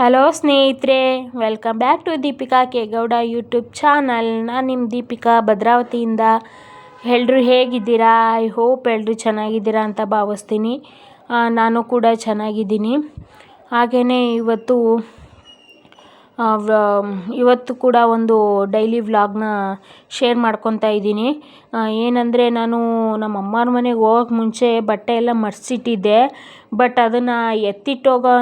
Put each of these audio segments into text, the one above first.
Hello ಸ್ನೇಹಿತರೆ, welcome back to Deepika Kegowda YouTube channel. ನಾನು ನಿಮ್ಮ ದೀಪಿಕಾ ಭದ್ರಾವತಿಯಿಂದ. ಎಲ್ಲರೂ ಹೇಗಿದ್ದೀರಾ? ಐ ಹೋಪ್ ಎಲ್ಲರೂ ಚೆನ್ನಾಗಿದ್ದೀರಾ ಅಂತ ಭಾವಿಸ್ತೀನಿ. ನಾನು ಕೂಡ ಚೆನ್ನಾಗಿದ್ದೀನಿ. ಹಾಗೆಯೇ ಇವತ್ತು ಇವತ್ತು ಕೂಡ ಒಂದು ಡೈಲಿ ವ್ಲಾಗ್ನ ಶೇರ್ ಮಾಡ್ಕೊತಾ ಇದ್ದೀನಿ. ಏನಂದರೆ ನಾನು ನಮ್ಮ ಅಮ್ಮನ ಮನೆಗೆ ಹೋಗೋಕ್ಕೆ ಮುಂಚೆ ಬಟ್ಟೆ ಎಲ್ಲ ಮರ್ಸಿಟ್ಟಿದ್ದೆ. ಬಟ್ ಅದನ್ನು ಎತ್ತಿಟ್ಟೋಗೋ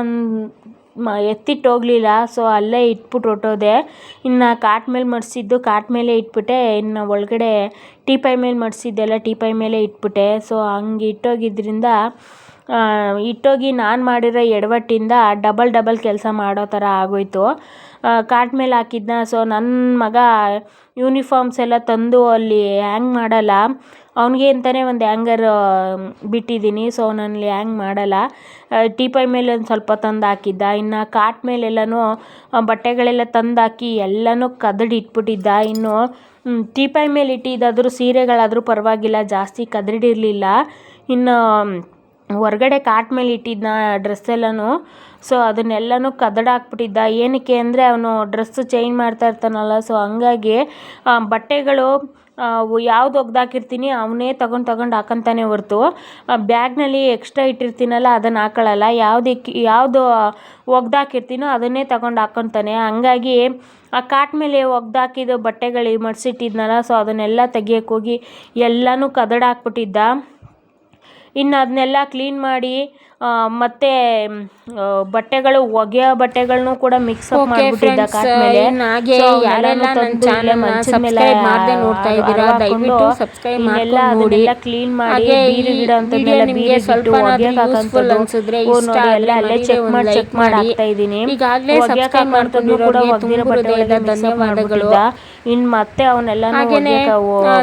ಮ ಎತ್ತಿಟ್ಟೋಗಲಿಲ್ಲ ಸೊ ಅಲ್ಲೇ ಇಟ್ಬಿಟ್ಟು ಹೊರ್ಟೋದೆ. ಇನ್ನು ಕಾಟ್ ಮೇಲೆ ಮಡಿಸಿದ್ದು ಕಾಟ್ ಮೇಲೆ ಇಟ್ಬಿಟ್ಟೆ. ಇನ್ನು ಒಳಗಡೆ ಟೀಪಾಯ್ ಮೇಲೆ ಮಡಿಸಿದ್ದೆಲ್ಲ ಟೀಪಾಯ್ ಮೇಲೆ ಇಟ್ಬಿಟ್ಟೆ. ಸೊ ಹಂಗೆ ಇಟ್ಟೋಗಿದ್ದರಿಂದ ಇಟ್ಟೋಗಿ ನಾನು ಮಾಡಿರೋ ಎಡವಟ್ಟಿಂದ ಡಬಲ್ ಡಬಲ್ ಕೆಲಸ ಮಾಡೋ ಥರ ಆಗೋಯ್ತು. ಕಾಟ್ ಮೇಲೆ ಹಾಕಿದ್ನ. ಸೊ ನನ್ನ ಮಗ ಯೂನಿಫಾರ್ಮ್ಸ್ ಎಲ್ಲ ತಂದು ಅಲ್ಲಿ ಹ್ಯಾಂಗ್ ಮಾಡಲ್ಲ. ಅವನಿಗೆ ಅಂತಲೇ ಒಂದು ಹ್ಯಾಂಗರ್ ಬಿಟ್ಟಿದ್ದೀನಿ ಸೊ ನಾನಲ್ಲಿ ಹ್ಯಾಂಗ್ ಮಾಡಲ್ಲ. ಟೀಪಾಯ್ ಮೇಲೆ ಒಂದು ಸ್ವಲ್ಪ ತಂದು ಹಾಕಿದ್ದ ಇನ್ನು ಕಾಟ್ ಮೇಲೆಲ್ಲನೂ ಬಟ್ಟೆಗಳೆಲ್ಲ ತಂದು ಹಾಕಿ ಎಲ್ಲನೂ ಕದಡಿ ಇಟ್ಬಿಟ್ಟಿದ್ದ. ಇನ್ನು ಟೀಪಾಯ್ ಮೇಲೆ ಇಟ್ಟಿದ್ದಾದರೂ ಸೀರೆಗಳಾದರೂ ಪರವಾಗಿಲ್ಲ, ಜಾಸ್ತಿ ಕದಡಿರಲಿಲ್ಲ ಇನ್ನು ಹೊರಗಡೆ ಕಾಟ್ ಮೇಲೆ ಇಟ್ಟಿದ್ದ ಡ್ರೆಸ್ ಎಲ್ಲನೂ ಸೊ ಅದನ್ನೆಲ್ಲನೂ ಕದಡಾಕ್ಬಿಟ್ಟಿದ್ದ ಏನಕ್ಕೆ ಅಂದರೆ ಅವನು ಡ್ರೆಸ್ಸು ಚೇಂಜ್ ಮಾಡ್ತಾ ಇರ್ತಾನಲ್ಲ ಸೊ ಹಂಗಾಗಿ ಬಟ್ಟೆಗಳು ಯಾವ್ದು ಒಗ್ದಾಕಿರ್ತೀನಿ ಅವನೇ ತಗೊಂಡು ತಗೊಂಡು ಹಾಕೊಂತಾನೆ ಹೊರ್ತು. ಬ್ಯಾಗ್ನಲ್ಲಿ ಎಕ್ಸ್ಟ್ರಾ ಇಟ್ಟಿರ್ತೀನಲ್ಲ ಅದನ್ನು ಹಾಕೊಳ್ಳಲ್ಲ ಯಾವುದಕ್ಕೆ ಯಾವುದು ಒಗ್ದಾಕಿರ್ತೀನೋ ಅದನ್ನೇ ತಗೊಂಡು ಹಾಕ್ಕೊತಾನೆ ಹಂಗಾಗಿ ಆ ಕಾಟ್ ಮೇಲೆ ಒಗ್ದಾಕಿದ ಬಟ್ಟೆಗಳು ಮಡಿಸಿಟ್ಟಿದ್ನಲ್ಲ, ಸೊ ಅದನ್ನೆಲ್ಲ ತೆಗಿಯೋಕ್ಕೋಗಿ ಎಲ್ಲನೂ ಕದಡಾಕ್ಬಿಟ್ಟಿದ್ದ ಇನ್ನು ಅದನ್ನೆಲ್ಲ ಕ್ಲೀನ್ ಮಾಡಿ ಮತ್ತೆ ಬಟ್ಟೆಗಳು ಒಗೆಯೋ ಬಟ್ಟೆಗಳನ್ನು ಕೂಡ ಮಿಕ್ಸ್ ಅಪ್ ಮಾಡ್ಬಿಟ್ಟಿದ್ದ ಹಾಗೆ ಯಾರೆಲ್ಲ ನನ್ನ subscribe ಮಾಡ್ದೆ ನೋಡ್ತಾ ಇದ್ದೀರಾ, ದಯವಿಟ್ಟು ಮಾಡ್ಕೊಂಡು ನೋಡಿ. ಅದನ್ನೆಲ್ಲ ಕ್ಲೀನ್ ಮಾಡಿ ಬೀರು ಗಿಡ ಬೀರು ಹಾಕಂಥದ್ದು. ಅನ್ಸಿದ್ರೆ ಇಷ್ಟ ಎಲ್ಲ ಅಲ್ಲೇ ಚೆಕ್ ಮಾಡಿ ಚೆಕ್ ಮಾಡಿ. ಹಾಕ್ತಾ ಇದ್ದೀನಿ ಈಗಾಗ್ಲೇ subscribe ಕೂಡ ಒಗ್ದಿರೋ ಧನ್ಯವಾದಗಳು. ಇನ್ನು ಮತ್ತೆ ಅವನ್ನೆಲ್ಲ ಹಾಗೇನೆ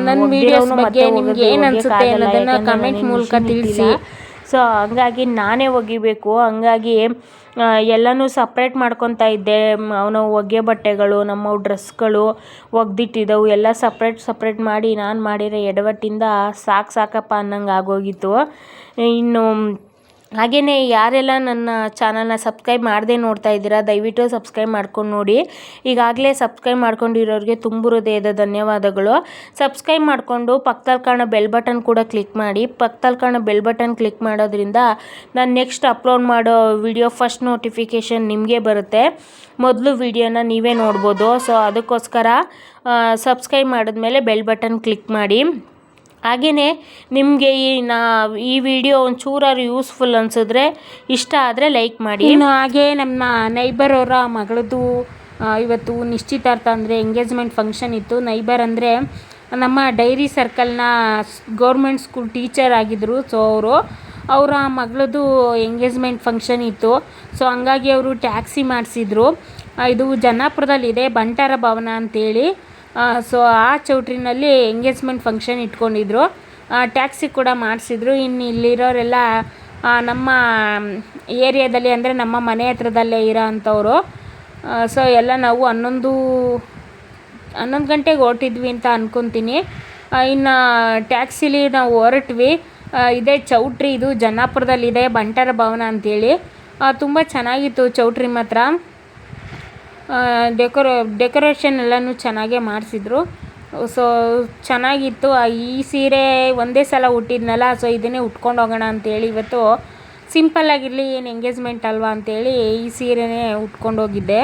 ನನ್ನ ವಿಡಿಯೋಸ್ ಬಗ್ಗೆ ನಿಮ್ಗೆ ಏನ್ ಅನ್ಸುತ್ತೆ ಅನ್ನೋದನ್ನ ಕಮೆಂಟ್ ಮೂಲಕ ತಿಳಿಸಿ. ಸೊ ಹಂಗಾಗಿ ನಾನೇ ಒಗಿಬೇಕು, ಹಂಗಾಗಿ ಎಲ್ಲನೂ ಸಪ್ರೇಟ್ ಮಾಡ್ಕೊತಾ ಇದ್ದೆ. ಅವನು ಒಗೆ ಬಟ್ಟೆಗಳು ನಮ್ಮ ಡ್ರೆಸ್ಗಳು ಒಗೆದಿಟ್ಟಿದ್ದವು, ಎಲ್ಲ ಸಪ್ರೇಟ್ ಸಪ್ರೇಟ್ ಮಾಡಿ ನಾನು ಮಾಡಿರೋ ಎಡವಟ್ಟಿಂದ ಸಾಕು ಸಾಕಪ್ಪ ಅನ್ನಂಗೆ ಆಗೋಗಿತ್ತು. ಇನ್ನು ಹಾಗೆಯೇ ಯಾರೆಲ್ಲ ನನ್ನ ಚಾನಲ್ನ ಸಬ್ಸ್ಕ್ರೈಬ್ ಮಾಡದೇ ನೋಡ್ತಾ ಇದ್ದೀರಾ, ದಯವಿಟ್ಟು ಸಬ್ಸ್ಕ್ರೈಬ್ ಮಾಡ್ಕೊಂಡು ನೋಡಿ. ಈಗಾಗಲೇ ಸಬ್ಸ್ಕ್ರೈಬ್ ಮಾಡ್ಕೊಂಡಿರೋರಿಗೆ ತುಂಬ ಹೃದಯದ ಧನ್ಯವಾದಗಳು. ಸಬ್ಸ್ಕ್ರೈಬ್ ಮಾಡಿಕೊಂಡು ಪಕ್ಕದಲ್ಲಿ ಕಾಣೋ ಬೆಲ್ ಬಟನ್ ಕೂಡ ಕ್ಲಿಕ್ ಮಾಡಿ. ಪಕ್ಕದಲ್ಲಿ ಕಾಣೋ ಬೆಲ್ ಬಟನ್ ಕ್ಲಿಕ್ ಮಾಡೋದ್ರಿಂದ ನಾನು ನೆಕ್ಸ್ಟ್ ಅಪ್ಲೋಡ್ ಮಾಡೋ ವಿಡಿಯೋ ಫಸ್ಟ್ ನೋಟಿಫಿಕೇಷನ್ ನಿಮಗೆ ಬರುತ್ತೆ. ಮೊದಲು ವಿಡಿಯೋನ ನೀವೇ ನೋಡ್ಬೋದು. ಸೊ ಅದಕ್ಕೋಸ್ಕರ ಸಬ್ಸ್ಕ್ರೈಬ್ ಮಾಡಿದ್ಮೇಲೆ ಬೆಲ್ ಬಟನ್ ಕ್ಲಿಕ್ ಮಾಡಿ. ಹಾಗೆಯೇ ನಿಮಗೆ ಈ ನಾ, ಈ ವಿಡಿಯೋ ಒಂಚೂರಾರು ಯೂಸ್ಫುಲ್ ಅನಿಸಿದ್ರೆ ಇಷ್ಟ ಆದರೆ ಲೈಕ್ ಮಾಡಿ. ಇನ್ನು ಹಾಗೆ ನಮ್ಮ ನೈಬರ್ ಅವರ ಮಗಳದ್ದು ಇವತ್ತು ನಿಶ್ಚಿತಾರ್ಥ ಅಂದರೆ ಎಂಗೇಜ್ಮೆಂಟ್ ಫಂಕ್ಷನ್ ಇತ್ತು. ನೈಬರ್ ಅಂದರೆ ನಮ್ಮ ಡೈರಿ ಸರ್ಕಲ್ನ ಗೌರ್ಮೆಂಟ್ ಸ್ಕೂಲ್ ಟೀಚರ್ ಆಗಿದ್ದರು ಸೊ ಅವರು, ಅವರ ಮಗಳದ್ದು ಎಂಗೇಜ್ಮೆಂಟ್ ಫಂಕ್ಷನ್ ಇತ್ತು. ಸೊ ಹಂಗಾಗಿ ಅವರು ಟ್ಯಾಕ್ಸಿ ಮಾಡಿಸಿದ್ರು. ಇದು ಜನಪುರದಲ್ಲಿದೆ ಬಂಟಾರ ಭವನ ಅಂತೇಳಿ. ಸೊ ಆ ಚೌಟ್ರಿನಲ್ಲಿ ಎಂಗೇಜ್ಮೆಂಟ್ ಫಂಕ್ಷನ್ ಇಟ್ಕೊಂಡಿದ್ರು. ಟ್ಯಾಕ್ಸಿ ಕೂಡ ಮಾಡಿಸಿದ್ರು. ಇನ್ನು ಇಲ್ಲಿರೋರೆಲ್ಲ ನಮ್ಮ ಏರಿಯಾದಲ್ಲಿ ಅಂದರೆ ನಮ್ಮ ಮನೆ ಹತ್ರದಲ್ಲೇ ಇರೋ ಅಂಥವ್ರು. ಸೊ ಎಲ್ಲ ನಾವು ಹನ್ನೊಂದು ಹನ್ನೊಂದು ಗಂಟೆಗೆ ಹೊರಟಿದ್ವಿ ಅಂತ ಅಂದ್ಕೊತೀನಿ ಇನ್ನು ಟ್ಯಾಕ್ಸಿಲಿ ನಾವು ಹೊರಟ್ವಿ. ಇದೇ ಚೌಟ್ರಿ, ಇದು ಜನ್ನಾಪುರದಲ್ಲಿದೆ ಬಂಟರ ಭವನ ಅಂಥೇಳಿ ತುಂಬ ಚೆನ್ನಾಗಿತ್ತು ಚೌಟ್ರಿ ಮಾತ್ರ. ಡೆಕೋರೇ ಡೆಕೋರೇಷನ್ ಎಲ್ಲನೂ ಚೆನ್ನಾಗೇ ಮಾಡಿಸಿದ್ರು. ಸೊ ಚೆನ್ನಾಗಿತ್ತು. ಈ ಸೀರೆ ಒಂದೇ ಸಲ ಉಟ್ಟಿದ್ನಲ್ಲ ಸೊ ಇದನ್ನೇ ಉಟ್ಕೊಂಡು ಹೋಗೋಣ ಅಂತೇಳಿ ಇವತ್ತು ಸಿಂಪಲ್ಲಾಗಿರಲಿ ಏನು ಎಂಗೇಜ್ಮೆಂಟ್ ಅಲ್ವಾ ಅಂತೇಳಿ ಈ ಸೀರೆನೇ ಉಟ್ಕೊಂಡು ಹೋಗಿದ್ದೆ.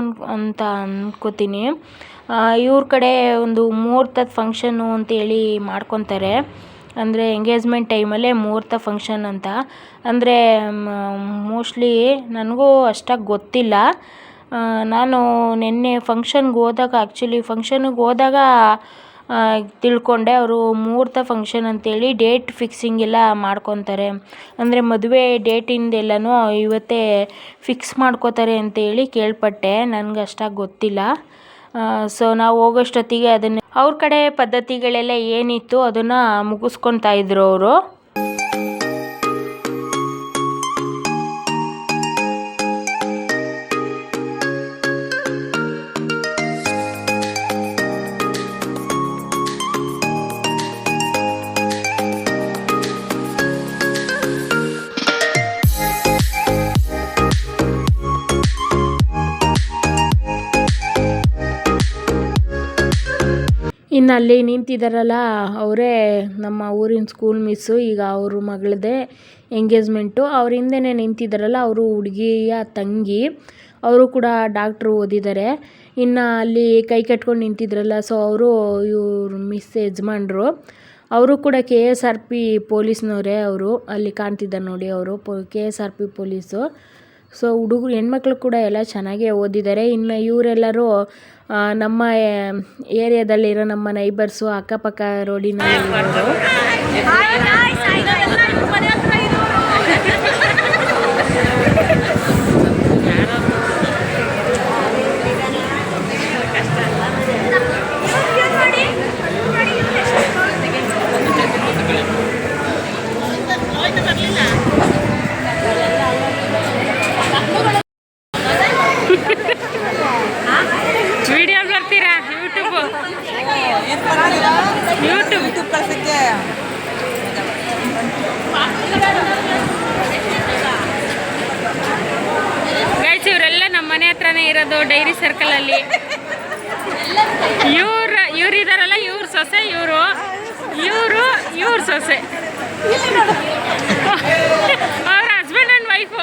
ಅನ್, ಅಂತ ಅನ್ಕೋತೀನಿ. ಇವ್ರ ಕಡೆ ಒಂದು ಮುಹೂರ್ತದ ಫಂಕ್ಷನ್ನು ಅಂತೇಳಿ ಮಾಡ್ಕೊತಾರೆ. ಅಂದರೆ ಎಂಗೇಜ್ಮೆಂಟ್ ಟೈಮಲ್ಲೇ ಮುಹೂರ್ತ ಫಂಕ್ಷನ್ ಅಂತ. ಅಂದರೆ ಮೋಸ್ಟ್ಲಿ ನನಗೂ ಅಷ್ಟಾಗಿ ಗೊತ್ತಿಲ್ಲ. ನಾನು ನಿನ್ನೆ ಫಂಕ್ಷನ್ಗೆ ಹೋದಾಗ ಆ್ಯಕ್ಚುಲಿ ಫಂಕ್ಷನ್ಗೆ ಹೋದಾಗ ತಿಳ್ಕೊಂಡೆ. ಅವರು ಮುಹೂರ್ತ ಫಂಕ್ಷನ್ ಅಂತೇಳಿ ಡೇಟ್ ಫಿಕ್ಸಿಂಗ್ ಎಲ್ಲ ಮಾಡ್ಕೊತಾರೆ. ಅಂದರೆ ಮದುವೆ ಡೇಟಿಂದೆಲ್ಲನೂ ಇವತ್ತೇ ಫಿಕ್ಸ್ ಮಾಡ್ಕೋತಾರೆ ಅಂತೇಳಿ ಕೇಳ್ಪಟ್ಟೆ. ನನಗೆ ಅಷ್ಟಾಗಿ ಗೊತ್ತಿಲ್ಲ. ಸೊ ನಾವು ಹೋಗೋಷ್ಟೊತ್ತಿಗೆ ಅದನ್ನು ಅವ್ರ ಕಡೆ ಪದ್ಧತಿಗಳೆಲ್ಲ ಏನಿತ್ತು ಅದನ್ನು ಮುಗಿಸ್ಕೊತಾ ಇದ್ರು ಅವರು. ಇನ್ನು ಅಲ್ಲಿ ನಿಂತಿದ್ದಾರಲ್ಲ, ಅವರೇ ನಮ್ಮ ಊರಿನ ಸ್ಕೂಲ್ ಮಿಸ್ಸು ಈಗ ಅವರು ಮಗಳದೇ ಎಂಗೇಜ್ಮೆಂಟು ಅವ್ರ ಹಿಂದೆನೇ ನಿಂತಿದ್ದಾರಲ್ಲ, ಅವರು ಹುಡುಗಿಯ ತಂಗಿ. ಅವರು ಕೂಡ ಡಾಕ್ಟ್ರು ಓದಿದ್ದಾರೆ. ಇನ್ನು ಅಲ್ಲಿ ಕೈ ಕಟ್ಕೊಂಡು ನಿಂತಿದ್ರಲ್ಲ ಸೊ ಅವರು ಇವ್ರ ಮಿಸ್ ಯಜಮಾನ್ರು. ಅವರು ಕೂಡ ಕೆ ಎಸ್ ಆರ್ ಪಿ ಪೊಲೀಸ್ನವರೇ ಅವರು. ಅಲ್ಲಿ ಕಾಣ್ತಿದ್ದಾರೆ ನೋಡಿ ಅವರು, ಪೊ K S R P police so ಹುಡುಗರು ಹೆಣ್ಮಕ್ಳು ಕೂಡ ಎಲ್ಲ ಚೆನ್ನಾಗೇ ಓದಿದ್ದಾರೆ. ಇನ್ನು ಇವರೆಲ್ಲರೂ ನಮ್ಮ ಏರಿಯಾದಲ್ಲಿರೋ ನಮ್ಮ ನೈಬರ್ಸು ಅಕ್ಕಪಕ್ಕ ರೋಡಿನ ವಿಡಿಯೋ ಬರ್ತೀರಾ ಯೂಟ್ಯೂಬ್ ಯೂಟ್ಯೂಬ್ ಯೂಟ್ಯೂಬ್ ಕಳ್ಸಕ್ಕೆ ಗೈಸ್ ಇವರೆಲ್ಲ ನಮ್ಮ ಮನೆ ಹತ್ರನೇ ಇರೋದು ಡೈರಿ ಸರ್ಕಲಲ್ಲಿ. ಇವ್ರ ಇವ್ರು ಇದಾರಲ್ಲ ಇವ್ರ ಸೊಸೆ, ಇವರು ಇವರು, ಇವ್ರ ಸೊಸೆ. ಅವ್ರ ಹಸ್ಬೆಂಡ್ ಆ್ಯಂಡ್ ವೈಫು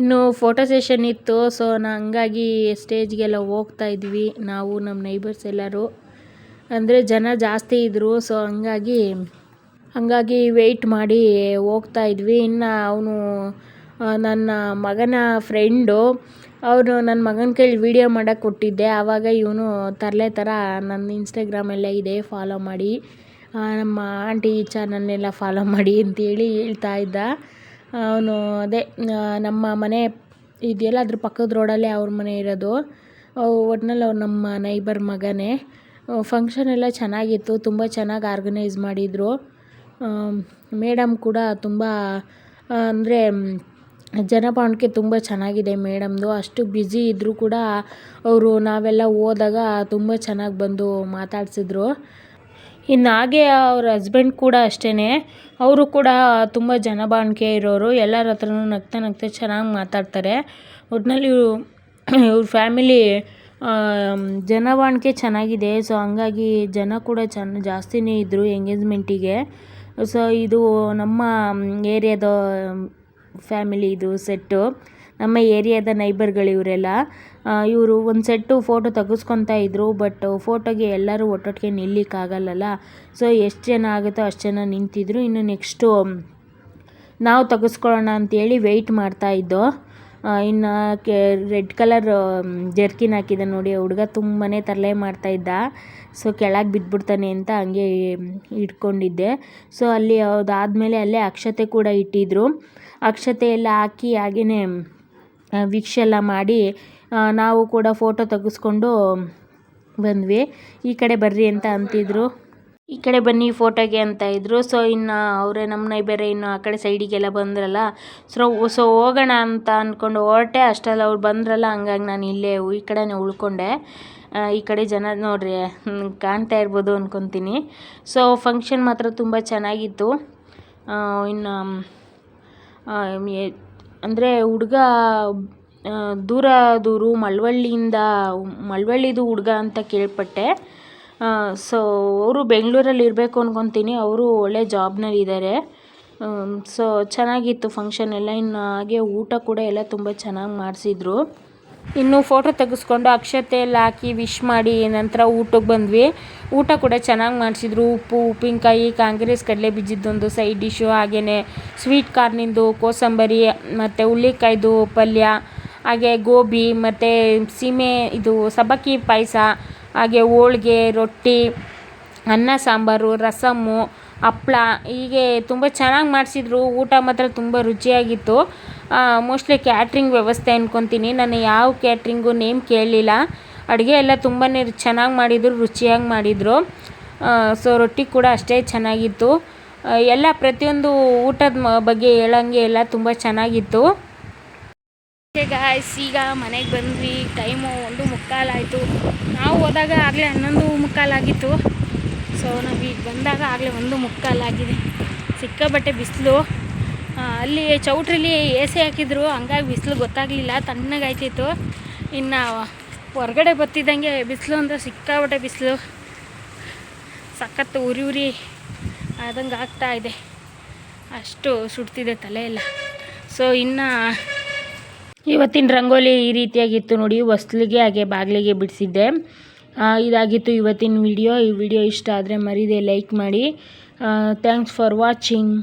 ಇನ್ನು ಫೋಟೋ ಸೆಷನ್ ಇತ್ತು ಸೊ ನಾ ಹಂಗಾಗಿ ಸ್ಟೇಜ್ಗೆಲ್ಲ ಹೋಗ್ತಾ ಇದ್ವಿ. ನಾವು ನಮ್ಮ ನೈಬರ್ಸ್ ಎಲ್ಲರೂ. ಅಂದರೆ ಜನ ಜಾಸ್ತಿ ಇದ್ದರು ಸೊ ಹಂಗಾಗಿ ಹಂಗಾಗಿ ವೆಯ್ಟ್ ಮಾಡಿ ಹೋಗ್ತಾ ಇದ್ವಿ. ಇನ್ನು ಅವನು ನನ್ನ ಮಗನ ಫ್ರೆಂಡು ಅವನು ನನ್ನ ಮಗನ ಕೈಲಿ ವೀಡಿಯೋ ಮಾಡೋಕೆ ಕೊಟ್ಟಿದ್ದೆ. ಆವಾಗ ಇವನು ತರಲೆ ಥರ ನನ್ನ ಇನ್ಸ್ಟಾಗ್ರಾಮೆಲ್ಲ ಇದೆ ಫಾಲೋ ಮಾಡಿ. ನಮ್ಮ ಆಂಟಿ ಚಾನಲ್ನೆಲ್ಲ ಫಾಲೋ ಮಾಡಿ ಅಂತೇಳಿ ಹೇಳ್ತಾ ಇದ್ದ. ಅವನು ಅದೇ ನಮ್ಮ ಮನೆ ಇದೆಯಲ್ಲ ಅದ್ರ ಪಕ್ಕದ ರೋಡಲ್ಲೇ ಅವ್ರ ಮನೆ ಇರೋದು. ಒಟ್ನಲ್ಲಿ ಅವ್ರು ನಮ್ಮ ನೈಬರ್ ಮಗನೇ. ಫಂಕ್ಷನ್ ಎಲ್ಲ ಚೆನ್ನಾಗಿತ್ತು, ತುಂಬ ಚೆನ್ನಾಗಿ ಆರ್ಗನೈಸ್ ಮಾಡಿದರು. ಮೇಡಮ್ ಕೂಡ ತುಂಬ ಅಂದರೆ, ಜನಪಾಂಡ್ಕೆ ತುಂಬ ಚೆನ್ನಾಗಿದೆ ಮೇಡಮ್ದು. ಅಷ್ಟು ಬ್ಯುಸಿ ಇದ್ದರೂ ಕೂಡ ಅವರು ನಾವೆಲ್ಲ ಹೋದಾಗ ತುಂಬ ಚೆನ್ನಾಗಿ ಬಂದು ಮಾತಾಡಿಸಿದ್ರು. ಇನ್ನು ಹಾಗೆ ಅವ್ರ ಹಸ್ಬೆಂಡ್ ಕೂಡ ಅಷ್ಟೇ ಅವರು ಕೂಡ ತುಂಬ ಜನಬಾಣಿಕೆ ಇರೋರು. ಎಲ್ಲರ ಹತ್ರನೂ ನಗ್ತಾ ನಗ್ತಾ ಚೆನ್ನಾಗಿ ಮಾತಾಡ್ತಾರೆ. ಒಟ್ಟಿನಲ್ಲಿ ಇವ್ರ ಫ್ಯಾಮಿಲಿ ಜನಬಾಣಿಕೆ ಚೆನ್ನಾಗಿದೆ. ಸೊ ಹಂಗಾಗಿ ಜನ ಕೂಡ ಚೆನ್ನ ಜಾಸ್ತಿನೇ ಇದ್ದರು ಎಂಗೇಜ್ಮೆಂಟಿಗೆ ಸೊ ಇದು ನಮ್ಮ ಏರಿಯಾದ ಫ್ಯಾಮಿಲಿ ಇದು ಸೆಟ್ಟು ನಮ್ಮ ಏರಿಯಾದ ನೈಬರ್ಗಳು ಇವರೆಲ್ಲ. ಇವರು ಒಂದು ಸೆಟ್ಟು ಫೋಟೋ ತೆಗೆಸ್ಕೊತಾ ಇದ್ದರು ಬಟ್ ಫೋಟೋಗೆ ಎಲ್ಲರೂ ಒಟ್ಟೊಟ್ಟಿಗೆ ನಿಲ್ಲಿಕ್ಕಾಗಲ್ಲಲ್ಲ ಸೊ ಎಷ್ಟು ಜನ ಆಗುತ್ತೋ ಅಷ್ಟು ಜನ ನಿಂತಿದ್ರು. ಇನ್ನು ನೆಕ್ಸ್ಟು ನಾವು ತೆಗೆಸ್ಕೊಳ್ಳೋಣ ಅಂತೇಳಿ ವೆಯ್ಟ್ ಮಾಡ್ತಾ ಇದ್ದೋ. ಇನ್ನು ಕೆ, ರೆಡ್ ಕಲರ್ ಜರ್ಕಿನ್ ಹಾಕಿದ ನೋಡಿ. ಆ ಹುಡುಗ ತುಂಬಾ ತರಲೆ ಮಾಡ್ತಾ ಇದ್ದ. ಸೊ ಕೆಳಗೆ ಬಿದ್ದುಬಿಡ್ತಾನೆ ಅಂತ ಹಂಗೆ ಇಟ್ಕೊಂಡಿದ್ದೆ. ಸೊ ಅಲ್ಲಿ ಅದಾದಮೇಲೆ ಅಲ್ಲೇ ಅಕ್ಷತೆ ಕೂಡ ಇಟ್ಟಿದ್ರು. ಅಕ್ಷತೆ ಎಲ್ಲ ಹಾಕಿ ಹಾಗೆಯೇ ವಿಕ್ಷ ಎಲ್ಲ ಮಾಡಿ ನಾವು ಕೂಡ ಫೋಟೋ ತೆಗೆಸ್ಕೊಂಡು ಬಂದ್ವಿ. ಈ ಕಡೆ ಬರ್ರಿ ಅಂತ ಅಂತಿದ್ರು. ಈ ಕಡೆ ಬನ್ನಿ ಫೋಟೋಗೆ ಅಂತ ಇದ್ರು. ಸೊ ಇನ್ನು ಅವರೇ ನಮ್ಮ ಬೇರೆ ಇನ್ನು ಆ ಕಡೆ ಸೈಡಿಗೆಲ್ಲ ಬಂದ್ರಲ್ಲ. ಸೊ ಸೊ ಹೋಗೋಣ ಅಂತ ಅಂದ್ಕೊಂಡು ಹೊರಟೆ. ಅಷ್ಟರಲ್ಲಿ ಅವ್ರು ಬಂದ್ರಲ್ಲ, ಹಂಗಾಗಿ ನಾನು ಇಲ್ಲೇ ಈ ಕಡೆನೇ ಉಳ್ಕೊಂಡೆ. ಈ ಕಡೆ ಜನ ನೋಡ್ರಿ ಕಾಣ್ತಾ ಇರ್ಬೋದು ಅಂದ್ಕೊತೀನಿ ಸೊ ಫಂಕ್ಷನ್ ಮಾತ್ರ ತುಂಬ ಚೆನ್ನಾಗಿತ್ತು. ಇನ್ನು ಅಂದರೆ ಹುಡುಗ ದೂರ ದೂರು ಮಳವಳ್ಳಿಯಿಂದ ಮಳವಳ್ಳಿದು ಹುಡುಗ ಅಂತ ಕೇಳ್ಪಟ್ಟೆ. ಸೊ ಅವರು ಬೆಂಗಳೂರಲ್ಲಿ ಇರಬೇಕು ಅನ್ಕೊತೀನಿ. ಅವರು ಒಳ್ಳೆ ಜಾಬ್ನಲ್ಲಿದ್ದಾರೆ ಸೊ ಚೆನ್ನಾಗಿತ್ತು ಫಂಕ್ಷನ್ ಎಲ್ಲ. ಇನ್ನು ಹಾಗೆ ಊಟ ಕೂಡ ಎಲ್ಲ ತುಂಬ ಚೆನ್ನಾಗಿ ಮಾಡಿಸಿದ್ರು. ಇನ್ನು ಫೋಟೋ ತೆಗೆಸ್ಕೊಂಡು ಅಕ್ಷತೆ ಎಲ್ಲ ಹಾಕಿ ವಿಶ್ ಮಾಡಿ ನಂತರ ಊಟಕ್ಕೆ ಬಂದ್ವಿ. ಊಟ ಕೂಡ ಚೆನ್ನಾಗಿ ಮಾಡಿಸಿದ್ರು. ಉಪ್ಪು, ಉಪ್ಪಿನಕಾಯಿ, ಕಾಂಗ್ರೆಸ್, ಕಡಲೆ ಬೀಜದ್ದೊಂದು ಸೈಡ್ ಡಿಶ್ಶು ಹಾಗೆಯೇ ಸ್ವೀಟ್ ಕಾರ್ನಿಂದು ಕೋಸಂಬರಿ, ಮತ್ತು ಹುಳ್ಳಿಕಾಯ್ದು ಪಲ್ಯ, ಹಾಗೆ ಗೋಬಿ, ಮತ್ತು ಸೀಮೆ, ಇದು ಸಬ್ಬಕ್ಕಿ ಪಾಯಸ ಹಾಗೆ ಹೋಳ್ಗೆ, ರೊಟ್ಟಿ, ಅನ್ನ, ಸಾಂಬಾರು, ರಸಮ್ಮು, ಹಪ್ಳ, ಹೀಗೆ ತುಂಬ ಚೆನ್ನಾಗಿ ಮಾಡಿಸಿದ್ರು. ಊಟ ಮಾತ್ರ ತುಂಬ ರುಚಿಯಾಗಿತ್ತು. ಮೋಸ್ಟ್ಲಿ ಕ್ಯಾಟ್ರಿಂಗ್ ವ್ಯವಸ್ಥೆ ಅಂದ್ಕೊತೀನಿ ನಾನು ಯಾವ ಕ್ಯಾಟ್ರಿಂಗು ನೇಮ್ ಕೇಳಲಿಲ್ಲ ಅಡುಗೆ ಎಲ್ಲ ತುಂಬಾ ಚೆನ್ನಾಗಿ ಮಾಡಿದರು, ರುಚಿಯಾಗಿ ಮಾಡಿದರು. ಸೊ ರೊಟ್ಟಿ ಕೂಡ ಅಷ್ಟೇ ಚೆನ್ನಾಗಿತ್ತು. ಎಲ್ಲ ಪ್ರತಿಯೊಂದು ಊಟದ ಬಗ್ಗೆ ಹೇಳೋಂಗೆ ಎಲ್ಲ ತುಂಬ ಚೆನ್ನಾಗಿತ್ತು. ಗಾಯ್ಸ್ ಈಗ ಮನೆಗೆ ಬಂದ್ವಿ. ಟೈಮು ಒಂದು ಮುಕ್ಕಾಲಾಯಿತು ನಾವು ಹೋದಾಗ ಆಗಲೇ ಹನ್ನೊಂದು ಮುಕ್ಕಾಲಾಗಿತ್ತು ಸೊ ನಾವು ಈಗ ಬಂದಾಗ ಆಗಲೇ ಒಂದು ಮುಕ್ಕಾಲಾಗಿದೆ ಸಿಕ್ಕಾಬಟ್ಟೆ ಬಿಸಿಲು. ಅಲ್ಲಿ ಚೌಟ್ರಿಲಿ ಎ ಸಿ ಹಾಕಿದ್ರು. ಹಂಗಾಗಿ ಬಿಸಿಲು ಗೊತ್ತಾಗಲಿಲ್ಲ. ತಣ್ಣಗಾಯ್ತಿತ್ತು. ಇನ್ನು ಹೊರಗಡೆ ಬತ್ತಿದ್ದಂಗೆ ಬಿಸಿಲು ಅಂದರೆ ಸಿಕ್ಕಾಬಟ್ಟೆ ಬಿಸಿಲು. ಸಖತ್ತು ಉರಿ ಉರಿ ಆದಂಗೆ ಆಗ್ತಾ ಇದೆ. ಅಷ್ಟು ಸುಡ್ತಿದೆ ತಲೆ ಎಲ್ಲ. ಸೊ ಇನ್ನು ಇವತ್ತಿನ ರಂಗೋಲಿ ಈ ರೀತಿಯಾಗಿತ್ತು ನೋಡಿ. ಹೊಸ್ಲಿಗೆ ಹಾಗೆ ಬಾಗಿಲಿಗೆ ಬಿಡಿಸಿದ್ದೆ. ಇದಾಗಿತ್ತು ಇವತ್ತಿನ ವಿಡಿಯೋ ಈ ವಿಡಿಯೋ ಇಷ್ಟ ಆದರೆ ಮರೀದೆ ಲೈಕ್ ಮಾಡಿ. Thanks for watching